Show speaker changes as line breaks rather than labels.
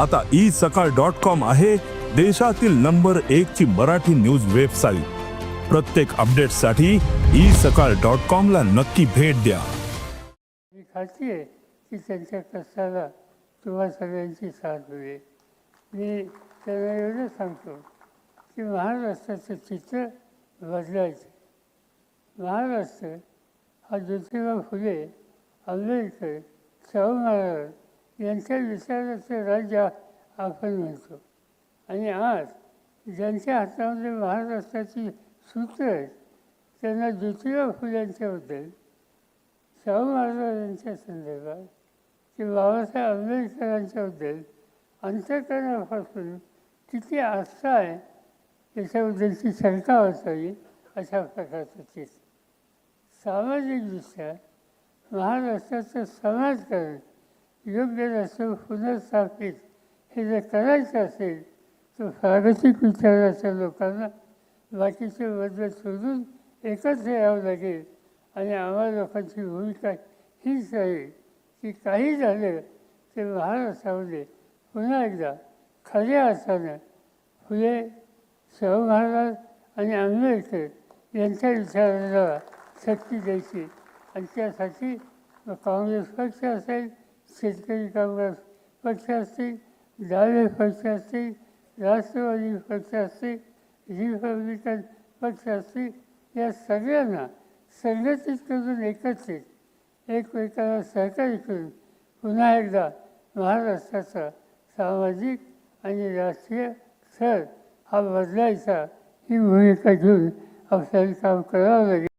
आता ई सकाळ dot com आहे देशातील नंबर एक ची मराठी न्यूज वेबसाईट. प्रत्येक अपडेटसाठी ई सकाळ डॉट कॉम ला नक्की भेट द्या.
मी खात्री आहे की त्यांच्या कष्टाला तुम्हा सगळ्यांची साथ मिळेल. मी त्यांना एवढं सांगतो की महाराष्ट्राचं चित्र बदलायचं. महाराष्ट्र हा ज्योतिबा फुले आंबेडकर शाहू महाराज यांच्या विचाराचं राज्य आपण म्हणतो. आणि आज ज्यांच्या हातामध्ये महाराष्ट्राची सूत्र आहेत त्यांना ज्योतिबा फुल्यांच्याबद्दल शाहू महाराजांच्या संदर्भात की बाबासाहेब आंबेडकरांच्याबद्दल अंतकरणापासून किती आस्था आहे याच्याबद्दलची शंका वाचावी अशा प्रकारचं चित्र. सामाजिकदृष्ट्या महाराष्ट्राचं समाजकारण योग्य रस्त्यावर पुनर्स्थापित हे जर करायचं असेल तर प्रागतिक विचाराच्या लोकांना. बाकीचे वर्ग सोडून एकत्र यावं लागेल. आणि आम्हा लोकांची भूमिका हीच आहे की काही झालं ते महाराष्ट्रामध्ये पुन्हा एकदा खऱ्या अर्थानं फुले शाहू महाराज आणि आंबेडकर यांच्या विचाराला शक्ती द्यायची. आणि त्यासाठी काँग्रेस पक्ष असेल शेतकरी कामगार पक्ष असतील डावे पक्ष असतील राष्ट्रवादी पक्ष असतील रिपब्लिकन पक्ष असतील या सगळ्यांना संघटित करून एकत्रित एकमेकाला सहकार्य करून पुन्हा एकदा महाराष्ट्राचा सामाजिक आणि राष्ट्रीय स्तर हा बदलायचा ही भूमिका घेऊन आपल्याला काम करावं लागेल.